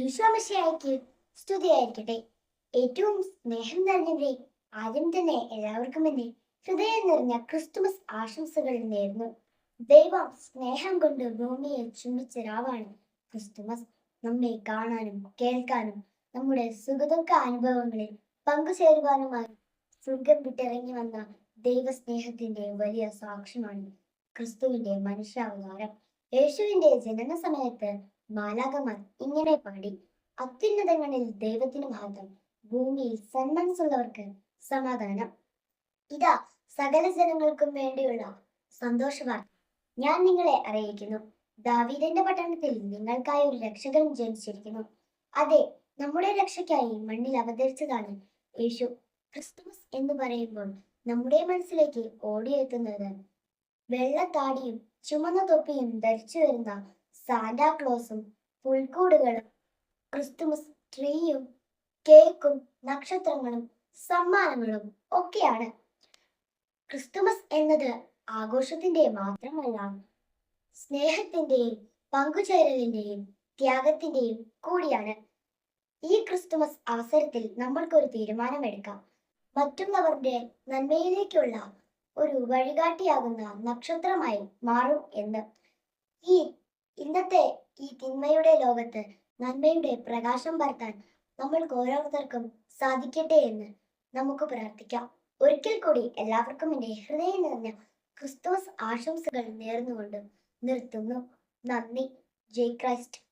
ഈശോമിശിഹായ്ക്ക് സ്തുതിയായിരിക്കട്ടെ. ഏറ്റവും സ്നേഹം നിറഞ്ഞവരെ ആദ്യം തന്നെ എല്ലാവർക്കും എന്നെ ഹൃദയം നിറഞ്ഞ ക്രിസ്തുമസ് ആശംസകൾ നേർന്നു ദൈവം സ്നേഹം കൊണ്ട് ഭൂമിയെ ചുംബിച്ച രാവാണ് ക്രിസ്തുമസ്. നമ്മെ കാണാനും കേൾക്കാനും നമ്മുടെ സുഖദുഃഖ അനുഭവങ്ങളിൽ പങ്കുചേരുവാനുമായി സ്വർഗം വിട്ടിറങ്ങി വന്ന ദൈവസ്നേഹത്തിന്റെ വലിയ സാക്ഷ്യമാണ് ക്രിസ്തുവിന്റെ മനുഷ്യാവതാരം. യേശുവിന്റെ ജനന സമയത്ത് മാലാകമാർ ഇങ്ങനെ പാടി അത്യുന്നതങ്ങളിൽ ദൈവത്തിന് മഹത്വം ഭൂമിയിൽ സന്മനസ്സുള്ളവർക്ക് സമാധാനം. ഇതാ സകല ജനങ്ങൾക്കും വേണ്ടിയുള്ള സന്തോഷവാർത്ത. ഞാൻ നിങ്ങളെ അറിയിക്കുന്നു. ദാവീദിന്റെ പട്ടണത്തിൽ നിങ്ങൾക്കായി ഒരു രക്ഷകൻ ജനിച്ചിരിക്കുന്നു. അതെ നമ്മുടെ രക്ഷയ്ക്കായി മണ്ണിൽ അവതരിച്ചതാണ് യേശു ക്രിസ്തുമസ് എന്ന് പറയുമ്പോൾ നമ്മുടെ മനസ്സിലേക്ക് ഓടിയെത്തുന്നത് വെള്ളത്താടിയും ചുമന്ന തൊപ്പിയും ധരിച്ചു വരുന്ന സാന്റാക്ലോസും പുൽക്കൂടുകളും ക്രിസ്തുമസ് ട്രീയും കേക്കും നക്ഷത്രങ്ങളും സമ്മാനങ്ങളും ഒക്കെയാണ്. ക്രിസ്തുമസ് എന്നത് ആഘോഷത്തിന്റെ മാത്രമല്ല സ്നേഹത്തിന്റെയും പങ്കുചേരലിന്റെയും ത്യാഗത്തിന്റെയും കൂടിയാണ്. ഈ ക്രിസ്തുമസ് അവസരത്തിൽ നമ്മൾക്കൊരു തീരുമാനമെടുക്കാം. മറ്റുള്ളവരുടെ നന്മയിലേക്കുള്ള ഒരു വഴികാട്ടിയാകുന്ന നക്ഷത്രമായി മാറും എന്ന്. ഈ ഇന്നത്തെ ഈ തിന്മയുടെ ലോകത്ത് നന്മയുടെ പ്രകാശം പരത്താൻ നമ്മൾക്ക് ഓരോരുത്തർക്കും സാധിക്കട്ടെ എന്ന് നമുക്ക് പ്രാർത്ഥിക്കാം. ഒരിക്കൽ കൂടി എല്ലാവർക്കും എന്റെ ഹൃദയം നിറഞ്ഞ ക്രിസ്തുമസ് ആശംസകൾ നേർന്നുകൊണ്ട് നിർത്തുന്നു. നന്ദി. ജയ് ക്രൈസ്റ്റ്.